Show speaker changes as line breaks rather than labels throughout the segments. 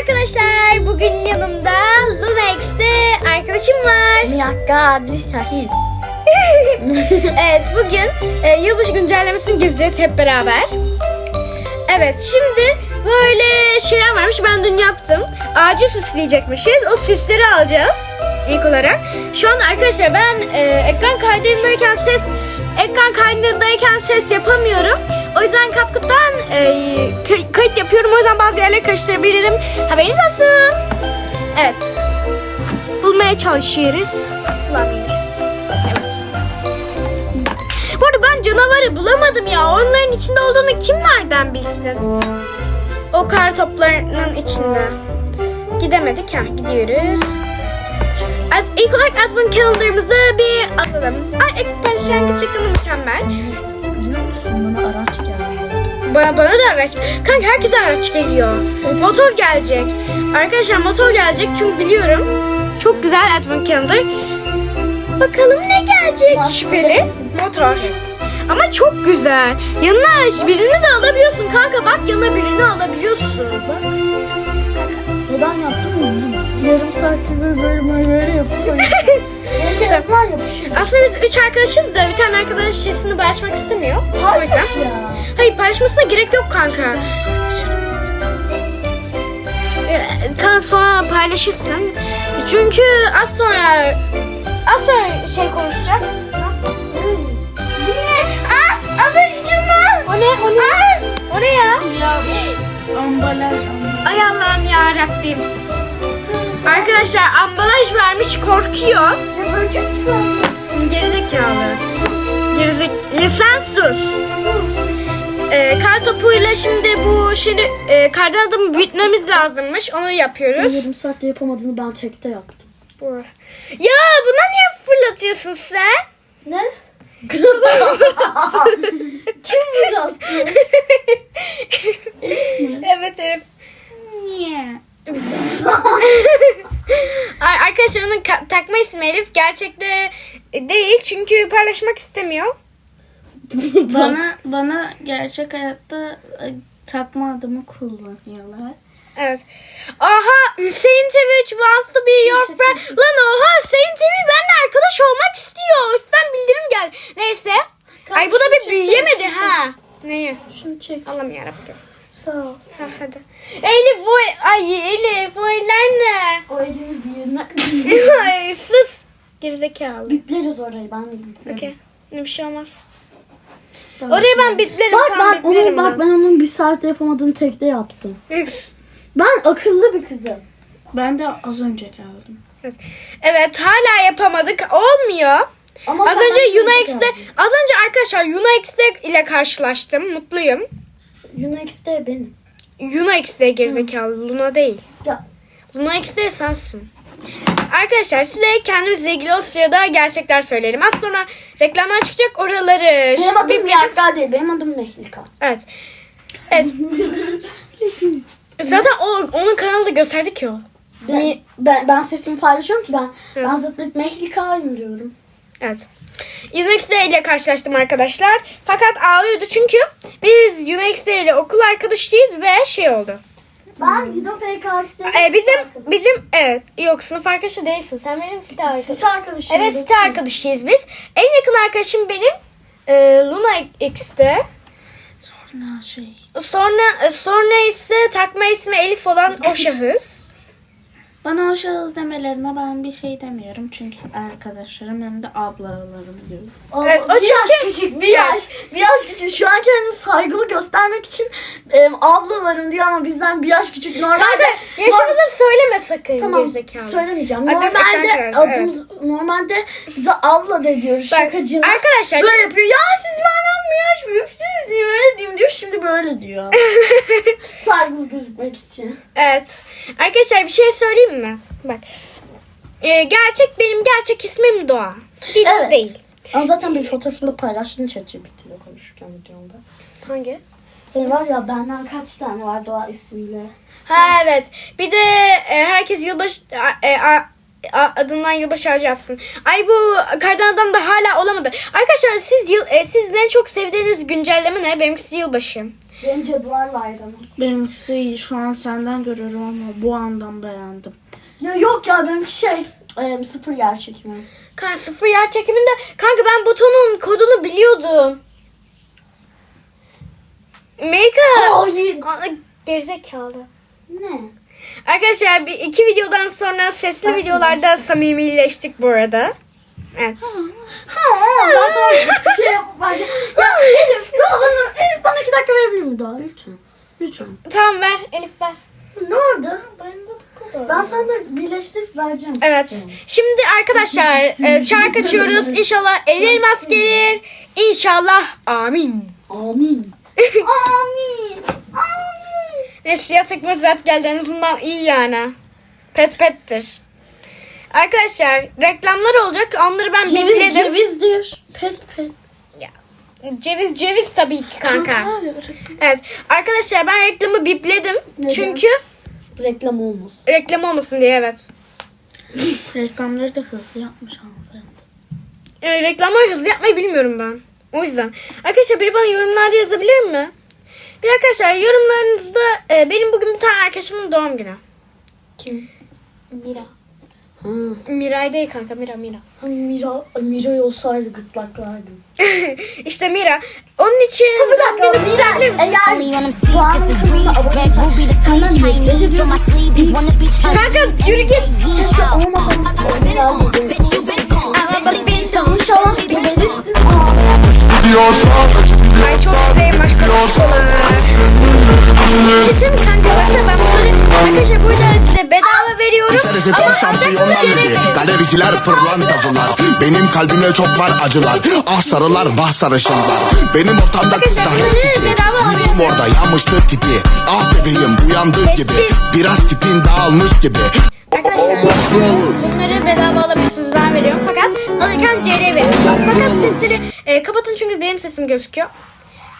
Arkadaşlar. Bugün yanımda Luna X'te arkadaşım var.
Miyakka Lisahis.
evet bugün e, yılbaşı güncellemesine gireceğiz hep beraber. Evet şimdi böyle şeyler varmış ben dün yaptım. Ağacı süsleyecekmişiz. O süsleri alacağız ilk olarak. Şu anda arkadaşlar ben e, ekran kaydındayken ses ekran kaydındayken ses yapamıyorum. O yüzden CapCut'tan e, kay- kayıt yapıyorum. O yüzden bazı yerleri karıştırabilirim. Haberiniz olsun. Evet. Bulmaya çalışıyoruz. Bulamıyoruz. Canavarı bulamadım ya. Onların içinde olduğunu kim nereden bilsin? O kar toplarının içinde. Gidemedik ha. Gidiyoruz. Ad, ilk olarak Advent Calendar'ımızı bir alalım. Ay ek başlangıç yakını mükemmel.
Biliyor musun bana araç geldi.
Bana, bana da araç. Kanka herkese araç geliyor. Motor gelecek. Arkadaşlar motor gelecek çünkü biliyorum. Çok güzel Advent Calendar. Bakalım ne gelecek? Şüpheli. Motor. Ama çok güzel. Yanına birini de alabiliyorsun kanka. Bak yanına birini alabiliyorsun.
Bak. Neden yaptım mı? Yarım saattir böyle böyle böyle yapıyor. Keresler yapışıyor.
Aslında biz üç arkadaşız da bir tane arkadaş sesini paylaşmak istemiyor.
Paylaş ya.
Hayır paylaşmasına gerek yok kanka. Ee, Kan sonra paylaşırsın. Çünkü az sonra az sonra şey konuşacak. O ne? O ne? O ne ya?
Ya ambalaj
Ay Allah'ım ya Rabbim. Arkadaşlar ambalaj vermiş korkuyor.
Ya çok güzel.
Gerizekalı. Gerizek... Sen sus. Ee, kar topuyla şimdi bu şeyi e, kardan adamı büyütmemiz lazımmış. Onu
Sen
yapıyoruz.
yarım saatte yapamadığını ben tekte yaptım.
Bu. Ya buna niye fırlatıyorsun sen?
Ne? Kim fırlattı?
evet evet.
Niye?
Arkadaşlar onun takma ismi Elif gerçekte değil çünkü paylaşmak istemiyor.
Bana bana gerçek hayatta takma adımı kullanıyorlar.
Evet. Aha Hüseyin TV wants to be your friend. Lan oha Hüseyin TV benimle arkadaş olmak istiyor. O yüzden bildirim geldi. Neyse. Ay bu da bir büyüyemedi ha. Neyi?
Şunu çek.
Allah'ım yarabbim.
Sağ ol.
Ha hadi. Elif bu ay Elif eller ne?
O elimi bir yerine...
ay sus. Gerizekalı.
Bipleriz orayı ben de biplerim.
Okey. Ne bir şey olmaz.
Ben
Orayı ben biplerim.
Bak ben onun bak ben onun bir saatte yapamadığını tekte yaptım. Ben akıllı bir kızım.
Ben de az önce geldim.
evet hala yapamadık. Olmuyor.
Ama
Az önce
geldin.
az önce arkadaşlar Yuna X'de ile karşılaştım. Mutluyum.
Yuna X'de benim.
Yuna X'de gerizekalı. Luna değil.
Ya
Luna X'de sensin. Arkadaşlar size kendimizle ilgili o sırada gerçekler söyleyelim. Az sonra reklamlar çıkacak oraları.
benim adım Miyakka değil. Benim adım Mehlika.
Evet. Evet. Zaten o, onun kanalında gösterdik ki o.
Ben, ben, ben sesimi paylaşıyorum ki ben.
Evet.
Ben zıplık Mehlika'yım diyorum.
Evet. Unix ile karşılaştım arkadaşlar. Fakat ağlıyordu çünkü biz Unix ile okul arkadaşıyız ve şey oldu.
Ben Gido PKX'de
Ee, bizim bizim evet yok sınıf arkadaşı değilsin. Sen benim site arkadaşım.
Site arkadaşım.
Evet site arkadaşıyız biz. En yakın arkadaşım benim e, Luna X'te.
Sonra şey
Sonra sonra ise takma ismi Elif olan o şahıs.
bana o şahıs demelerine ben bir şey demiyorum çünkü arkadaşlarım hem de ablalarım diyor.
Evet, o
bir
çünkü-
yaş küçük, bir yaş, bir yaş küçük. Şu an kendini saygılı göstermek için e, ablalarım diyor ama bizden bir yaş küçük. Normalde
Kanka yaşımızı söyleme sakın
Tamam,
gerizekalı.
söylemeyeceğim.
Adım ekran
Normalde
kararı,
adımız normalde bize abla de diyoruz
Bak, arkadaşlar
Böyle yapıyor. Ya siz benden bir yaş büyüksünüz diye öyle diyeyim diyor. Şimdi böyle diyor. Saygılı gözükmek için.
Evet. Arkadaşlar bir şey söyleyeyim mi? Bak. Ee, gerçek benim gerçek ismim Doğa. Değil.
Evet.
Değil.
Ama zaten bir fotoğrafını paylaştın ChatGPT ile konuşurken videomda.
Hangi?
E var ya benden kaç tane var Doğa isimli.
Ha evet. Bir de e, herkes yılbaşı e, e, a- adından yılbaşı ağacı yapsın. Ay bu kardan adam da hala olamadı. Arkadaşlar siz yıl e, sizin en çok sevdiğiniz güncelleme ne? Benimkisi yılbaşı.
Benim cadılar bayramı.
Benimkisi iyi. Şu an senden görüyorum ama bu andan beğendim.
Ya yok ya benimki şey e, sıfır yer çekimi.
Kanka sıfır yer çekiminde kanka ben butonun kodunu biliyordum.
Hayır.
Aa, Gerizekalı.
Ne?
Arkadaşlar bir iki videodan sonra sesli
Dersin
videolarda samimileştik bu arada. Evet.
Ha, ben sana bir şey bence. Ya Elif, Doğa bana, Elif bana iki dakika verebilir mi Doğa? Lütfen. Lütfen.
Tamam ver Elif ver.
Ne oldu?
Ben de bu kadar.
Ben sana da birleştirip vereceğim.
Evet. Şimdi arkadaşlar e, çark açıyoruz. İnşallah el elmas gelir. İnşallah amin.
Amin. Amin.
Neyse yatak vaziyet geldi en azından iyi yani. Pet pettir. Arkadaşlar reklamlar olacak. Onları ben
Ceviz
bipledim.
cevizdir. Pet pet.
Ceviz ceviz tabii ki kanka.
Hayır.
Evet. Arkadaşlar ben reklamı bipledim.
Neden?
Çünkü
Reklam olmasın.
reklam olmasın diye evet.
Reklamları da hızlı yapmış hanımefendi.
E, reklamları hızlı yapmayı bilmiyorum ben. O yüzden. Arkadaşlar biri bana yorumlarda yazabilir mi? Bir de arkadaşlar yorumlarınızda e, benim bugün bir tane arkadaşımın doğum günü.
Kim?
Mira.
Ha.
Miray değil kanka Mira Mira.
Hani Mira, Mira olsaydı gırtlaklardım.
işte Mira. Onun için doğum günü kutlayabilir misin? Kanka yürü git.
Keşke olmasanız dedim.
Bitch, you been gone.
İnşallah geberirsin.
Ay çok seveyim başka bir şey. Kesin kanka baksana ben bunları arkadaşlar burada size bedava veriyorum.
İçerisi Galericiler pırlantacılar Benim kalbimde çok var acılar. Ah sarılar vah sarışınlar. Benim otamda kız da hep orada yamıştı tipi. Ah bebeğim uyandığın gibi. Biraz tipin dağılmış gibi
bunları bedava alabilirsiniz ben veriyorum fakat alırken CR veriyorum. Fakat sesleri e, kapatın çünkü benim sesim gözüküyor.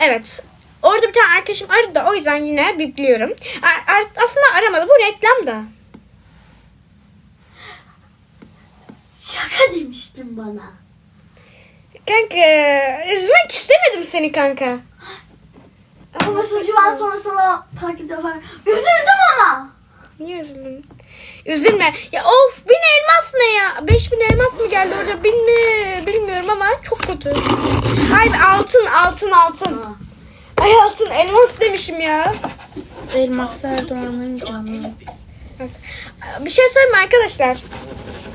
Evet. Orada bir tane arkadaşım aradı da o yüzden yine bipliyorum. Aslında aramadı bu reklam da.
Şaka demiştin bana.
Kanka üzmek istemedim seni kanka.
Ama mesajı ben sonra sana takip ederim. Üzüldüm ama.
Niye üzüldün? Üzülme. Ya of bin elmas ne ya? Beş bin elmas mı geldi orada? Bin mi? Bilmiyorum ama çok kötü. Ay altın altın altın. Ay altın elmas demişim ya.
Elmas Erdoğan'ın canı.
Evet. Bir şey söyleyeyim mi arkadaşlar?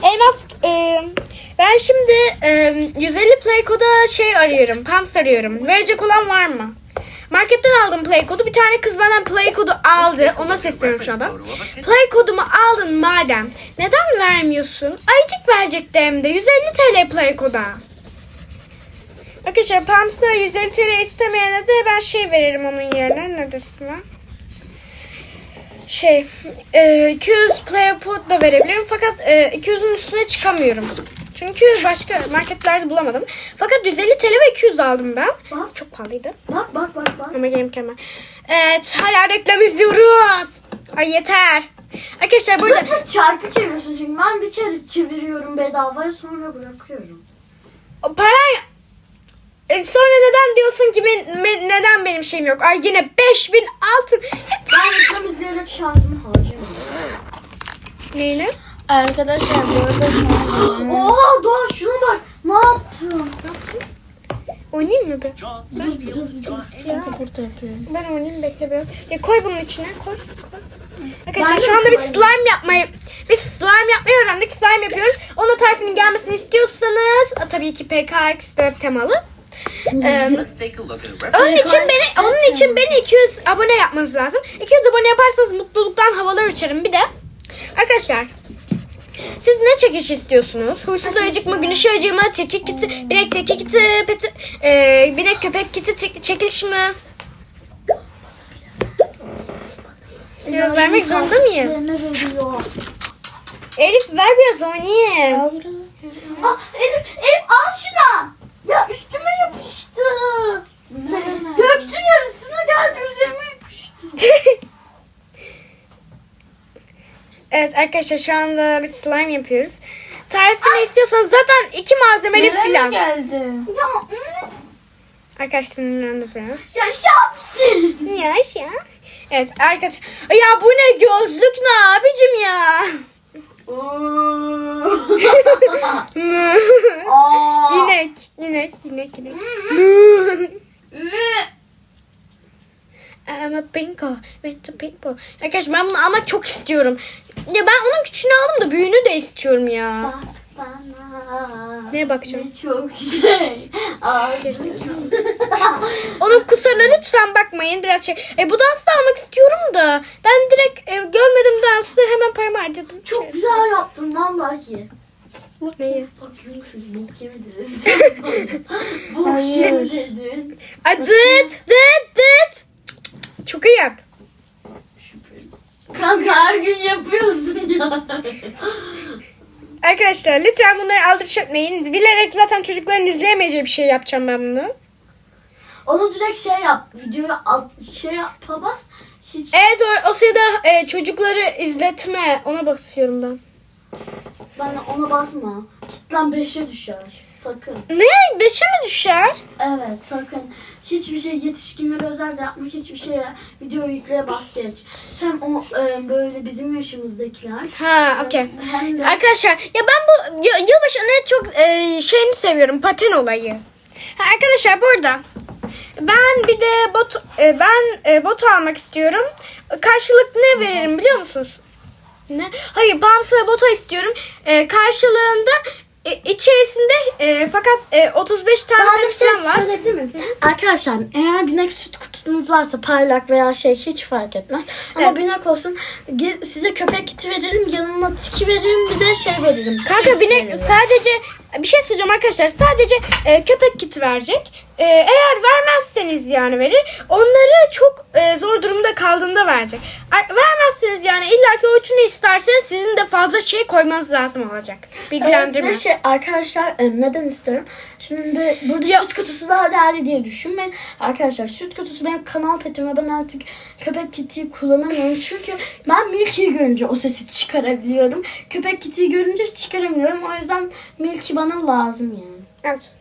Elmas e, ben şimdi e, 150 play koda şey arıyorum. Pumps arıyorum. Verecek olan var mı? Marketten aldım play kodu. Bir tane kız benden play kodu aldı. Ona sesleniyorum şu anda. Play kodumu aldın madem. Neden vermiyorsun? Ayıcık verecekti hem de. 150 TL play koda. Arkadaşlar Pumps'a 150 TL istemeyene de ben şey veririm onun yerine. Nedir ismi? Şey, e, 200 player pod da verebilirim fakat e, 200'ün üstüne çıkamıyorum. Çünkü başka marketlerde bulamadım. Fakat 150 TL ve 200 aldım ben.
Bak.
Çok pahalıydı.
Bak bak bak bak.
Ama gene mükemmel. Evet, hala reklam izliyoruz. Ay yeter. Arkadaşlar burada
Sakın çarkı çeviriyorsun çünkü ben bir kere çeviriyorum bedavaya sonra bırakıyorum.
o para... E, sonra neden diyorsun ki ben, ben- neden benim şeyim yok? Ay yine 5000 altın.
Ben reklam izleyerek şarjımı harcıyorum.
Neyle?
Arkadaşlar bu arada şu an
Oha Doğa şuna bak. Ne yaptın?
Ne yaptın? Oynayayım mı be?
ben de burada yapıyorum.
Ben oynayayım bekle biraz. Ya koy bunun içine koy. koy. Arkadaşlar
Ben de
şu anda
koyayım.
slime yapmayı biz slime yapmayı öğrendik. Slime yapıyoruz. Onun tarifinin gelmesini istiyorsanız a, tabii ki PKX'de temalı. Ee, onun için beni onun için beni 200 abone yapmanız lazım. 200 abone yaparsanız mutluluktan havalar uçarım. Bir de arkadaşlar siz ne çekiş istiyorsunuz? Huysuz ayıcık mı, güneş ayıcığı mı, tekik kiti, binek tekik kiti, peti, e, binek köpek kiti çek- çekiliş mi? Ya, vermek zorunda mıyım? Elif ver biraz oynayayım.
Aa, Elif, Elif al şunu. Ya üstüme yapıştı. Döktü yarısını geldi üzerime yapıştı.
evet arkadaşlar şu anda bir slime yapıyoruz. Tarifini istiyorsanız zaten iki malzemeli
Nereye
filan.
geldi?
Ya mm,
Arkadaşlar önünde biraz.
ya şapşi.
Ya ya. Evet arkadaşlar. Ya bu ne gözlük ne abicim ya?
Aa.
inek, inek, inek, inek. Ama pinko, pinko, pinko. Arkadaşlar ben bunu almak çok istiyorum. Ya ben onun küçüğünü aldım da büyüğünü de istiyorum ya.
Bana
Neye bakacağım?
ne çok şey.
Onun kusuruna lütfen bakmayın. Biraz şey. E bu dansı da almak istiyorum da. Ben direkt e, görmedim dansı hemen paramı harcadım.
çok güzel yaptın vallahi.
Neyi?
Bakıyormuşuz bok yemediniz. bok
Hayır.
yemedin.
Aa, dıt dıt dıt. Çok iyi yap.
Kanka her gün yapıyorsun ya.
Arkadaşlar lütfen bunları aldırış etmeyin. Bilerek zaten çocukların izleyemeyeceği bir şey yapacağım ben bunu.
Onu direkt şey yap. Videoyu at, şey yap. Bas. Hiç
Evet o, o sırada e, çocukları izletme. Ona bakıyorum ben.
ben ona basma. Kitlen 5'e düşer. Sakın.
Ne? Beşe mi düşer?
Evet sakın. Hiçbir şey yetişkinlere özel de yapma. Hiçbir şeye video yükleye bas geç. Hem o e, böyle bizim yaşımızdakiler.
Ha okey.
Hem de
Arkadaşlar ya ben bu y- yılbaşını çok e, şeyini seviyorum paten olayı. Ha, arkadaşlar burada ben bir de bot e, ben e, bot almak istiyorum. Karşılık ne veririm biliyor musunuz? Ne? Hayır Pams ve bota istiyorum. E, karşılığında e, içerisinde e, fakat e, 35 tane
de bir şey
falan var.
söyleyebilir miyim? Arkadaşlar eğer binek süt kutusunuz varsa parlak veya şey hiç fark etmez. Ama
Evet.
binek olsun ge- size köpek kiti veririm yanına tiki veririm bir de şey veririm.
Kanka
Chips
binek
veririm.
sadece bir şey söyleyeceğim arkadaşlar. Sadece e, köpek kiti verecek. E, eğer vermezseniz yani verir. Onları çok e, zor durumda kaldığında verecek. Vermezseniz yani illaki o üçünü isterseniz sizin de fazla şey koymanız lazım olacak.
Evet,
Bilgilendirme.
ve şey arkadaşlar e, neden istiyorum? Şimdi burada
Ya-
süt kutusu daha değerli diye düşünmeyin. Arkadaşlar süt kutusu benim kanal petim ve ben artık köpek kitiyi kullanamıyorum. Çünkü ben Milky'yi görünce o sesi çıkarabiliyorum. Köpek kitiyi görünce çıkaramıyorum. O yüzden Milky bana lazım yani.
Evet.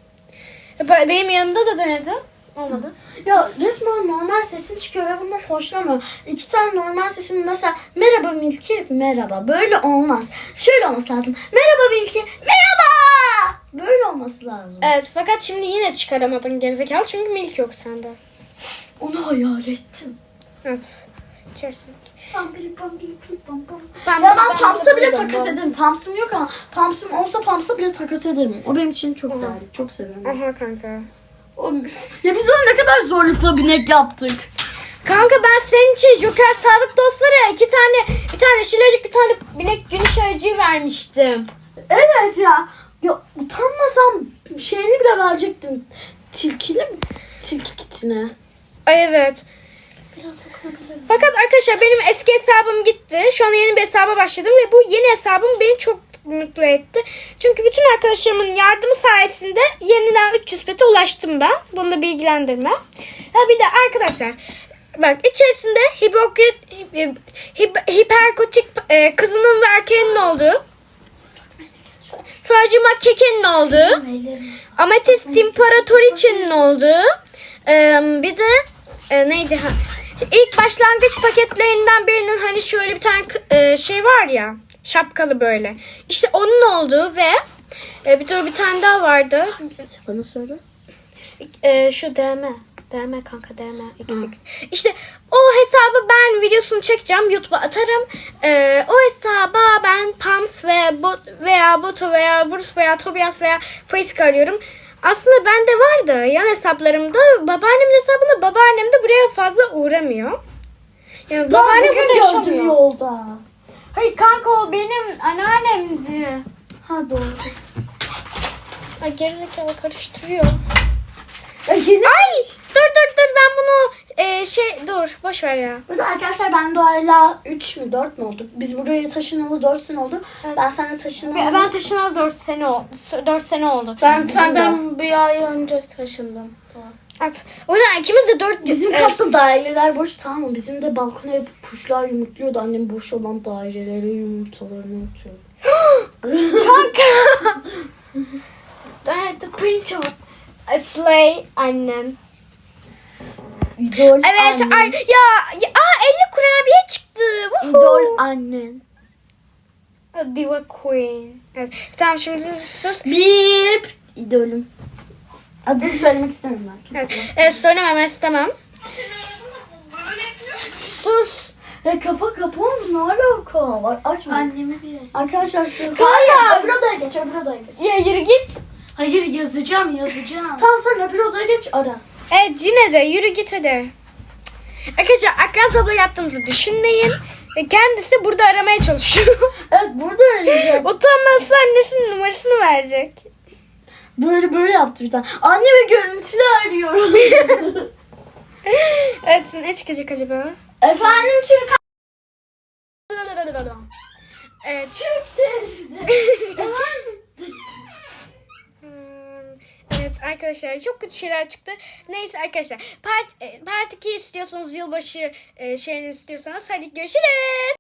Be- Benim yanımda da denedi. Olmadı.
Ya resmen normal sesim çıkıyor ve bundan hoşlanmıyorum. İki tane normal sesim mesela merhaba Milky merhaba böyle olmaz. Şöyle olması lazım. Merhaba Milky merhaba. Böyle olması lazım.
Evet fakat şimdi yine çıkaramadın gerizekalı çünkü milk yok sende.
Onu hayal ettim.
Evet. İçersin.
Pam pam.
Ben-
Ya
ben-
ben Pams'a bile takas ederim. Pams'ım yok ama Pams'ım olsa Pams'a bile takas ederim. O benim için çok değerli. Çok seviyorum.
Aha kanka.
O- Ya biz ona ne kadar zorlukla binek yaptık.
Kanka ben senin için Joker Sadık Dostlar'a iki tane bir tane şilacık bir tane binek güneş aracı vermiştim.
Evet ya. Ya utanmasam şeyini bile verecektim. Tilkili mi? Tilki kitine.
Ay evet. Fakat arkadaşlar benim eski hesabım gitti. Şu an yeni bir hesaba başladım ve bu yeni hesabım beni çok mutlu etti. Çünkü bütün arkadaşlarımın yardımı sayesinde yeniden 300 pete ulaştım ben. Bunu da bilgilendirme. Ha bir de arkadaşlar bak içerisinde hipokrit hip, hip- hiperkotik e, kızının ve erkeğinin olduğu Sadece kekenin olduğu Ametist İmparatoriçe'nin olduğu e, bir de e, neydi ha ilk başlangıç paketlerinden birinin hani şöyle bir tane e, şey var ya şapkalı böyle işte onun olduğu ve e, bir de bir tane daha vardı
Bana söyle.
e, şu DM DM kanka DM XX. İşte o hesabı ben videosunu çekeceğim YouTube'a atarım. E, o hesaba ben Pams ve bot veya Boto veya Bruce veya Tobias veya Frisk arıyorum. Aslında bende var da yan hesaplarımda babaannemin hesabında babaannem de buraya fazla uğramıyor. Yani
Daha
babaannem
bugün
burada
gördüm
yaşamıyor.
yolda.
Hayır kanka o benim anneannemdi.
Ha doğru.
Ay gerizekalı karıştırıyor.
Ya yeni
Ay dur dur dur ben bunu e, şey dur boş ver ya.
Burada arkadaşlar ben Doğayla 3 mü 4 mü olduk? Biz buraya taşınalı 4 sene oldu. Ben seninle taşınalı...
Ben, ben taşınalı 4 sene oldu. 4 sene oldu.
Ben
Bizim
senden bir ay önce taşındım.
At. O yüzden ikimiz de dört
Bizim
Evet.
katta daireler boş tamam mı? Bizim de balkona hep kuşlar yumurtluyordu. Annem boş olan dairelere yumurtalarını atıyordu.
Dad, the prince of a sleigh annem.
İdol
Evet
annen.
ay ya, ya aa 50 kurabiye çıktı. Woohoo.
İdol annen.
Diva Queen. Evet. Tamam şimdi sus.
Bip. İdolüm. Adını söylemek istemiyorum
Evet,
herkese.
evet söylemem istemem. Sus.
Ya kapa kapa oğlum ne alaka var açma.
Annemi diye.
Arkadaşlar sığ. Hayır öbür odaya geç öbür odaya geç.
Ya yürü git.
Hayır yazacağım yazacağım.
Tamam sen öbür odaya geç ara.
Evet yine de yürü git hadi. Arkadaşlar akran tablo yaptığımızı düşünmeyin. Ve kendisi burada aramaya çalışıyor.
Evet burada öyleyeceğim.
Utanmazsa annesinin numarasını verecek.
Böyle böyle yaptı bir tane. Anneme görüntülü arıyorum.
Evet ne çıkacak acaba?
Efendim Türk.
Evet.
Türk teyze.
Evet arkadaşlar çok kötü şeyler çıktı. Neyse arkadaşlar part, e, part 2 istiyorsanız yılbaşı e, şeyini istiyorsanız hadi görüşürüz.